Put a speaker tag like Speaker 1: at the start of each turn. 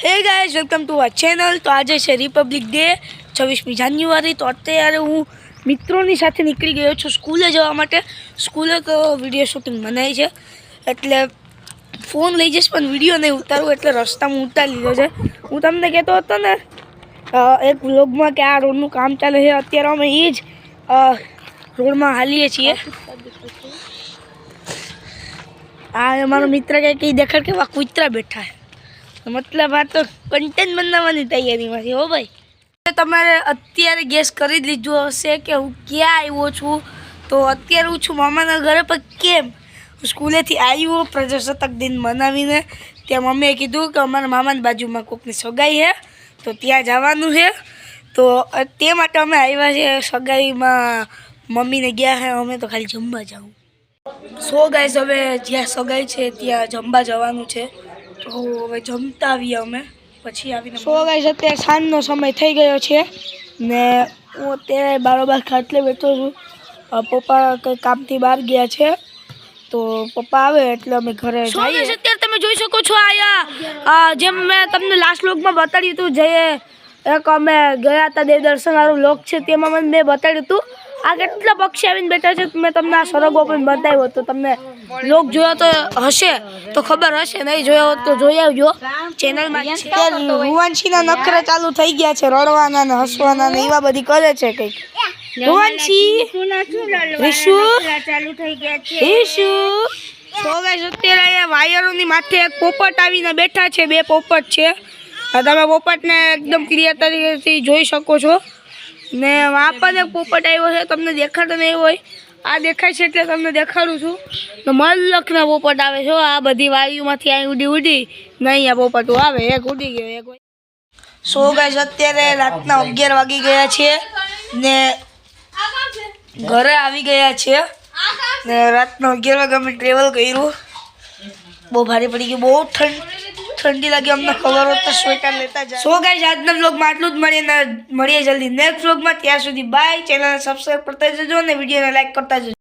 Speaker 1: હે guys welcome to આ channel તો આજે છે રિપબ્લિક ડે છવ્વીસમી જાન્યુઆરી. તો અત્યારે હું મિત્રોની સાથે નીકળી ગયો છું સ્કૂલે જવા માટે. સ્કૂલે તો વીડિયો શૂટિંગ મનાય છે. એટલે ફોન લઈ જઈશ, પણ વીડિયો નહીં ઉતારું, એટલે રસ્તામાં ઉતારી લીધો છે. હું તમને કહેતો હતો ને એક વ્લોગમાં કે આ રોડનું કામ ચાલે છે. અત્યારે અમે એ જ રોડમાં હાલીએ છીએ. આ અમારો મિત્ર કહે કે દેખાડ કે વા કૂતરા બેઠા છે. મતલબ આ તો કન્ટેન્ટ બનાવવાની તૈયારીમાં છે હો ભાઈ. તમારે અત્યારે ગેસ કરી લીધું હશે કે હું ક્યાં આવ્યો છું. તો અત્યારે હું છું મામાના ઘરે, પણ કેમ? હું સ્કૂલેથી આવ્યો, પ્રજાસત્તાક દિન મનાવીને. ત્યાં મમ્મીએ કીધું કે અમારા મામાની બાજુમાં કોકની સગાઈ છે તો ત્યાં જવાનું છે તો તે માટે અમે આવ્યા છીએ સગાઈમાં મમ્મીને ગયા છે અમે તો ખાલી જમવા જાઉં. સો ગાઈસ હવે જ્યાં સગાઈ છે, ત્યાં જમવા જવાનું છે. તો હવે જમતા આવીએ અમે. પછી આવીને સો ગાઈસ અત્યારે સાંજનો સમય થઈ ગયો છે ને હું અત્યારે બારોબાર ખાટલે બેઠો છું. પપ્પા કંઈ કામથી બહાર ગયા છે. તો પપ્પા આવે એટલે અમે ઘરે જઈએ. અત્યારે તમે જોઈ શકો છો આયા. જેમ મેં તમને લાસ્ટ લોકમાં બતાડ્યું હતું જે એક અમે ગયા હતા દેવદર્શનવાળું દર્શન લોક છે તેમાં મને મેં બતાડ્યું હતું આ કેટલા પક્ષી આવીને બેઠા છે? મેં તમને આ સરોગો પણ બતાવ્યો તો તમને લોક જોયો તો હશે, તો ખબર હશે. નહીં જોયો હોત તો જોઈ આવજો. ચેનલમાં રૂવાંશીના નખરા ચાલુ થઈ ગયા છે, રડવાના ને હસવાના ને એવા બધી કરે છે કંઈક. સો ગાઈસ અત્યારે વાયરોની માથે એક પોપટ આવીને બેઠા છે, બે પોપટ છે. તમે પોપટને એકદમ ક્લિયર તરીકેથી જોઈ શકો છો. ને આ પણ એક પોપટ આવ્યો છે, તમને દેખાતો નહીં હોય. આ દેખાય છે એટલે તમને દેખાડું છું. તો મલકના પોપટ આવે છે આ બધી વાયુમાંથી અહીં ઉડી ઉડી ને અહીંયા પોપટ આવે, એક ઉડી ગયો, એક સો ગાઈસ અત્યારે રાતના અગિયાર વાગી ગયા છે ને ઘરે આવી ગયા છે. ને રાતના અગિયાર વાગે અમે ટ્રેવલ કર્યું. બહુ ભારે પડી ગયું, બહુ ઠંડ ઠંડી લાગી, અમને ખબર હોત તો સ્વેટર લેતા જાય. સો ગાઈઝ આજના વ્લોગમાં આટલું જ. મળીએ મળીએ જલ્દી નેક્સ્ટ વ્લોગમાં ત્યાં સુધી બાય ચેનલને સબસ્ક્રાઈબ કરતા જજો અને વિડીયોને લાઈક કરતા જજો.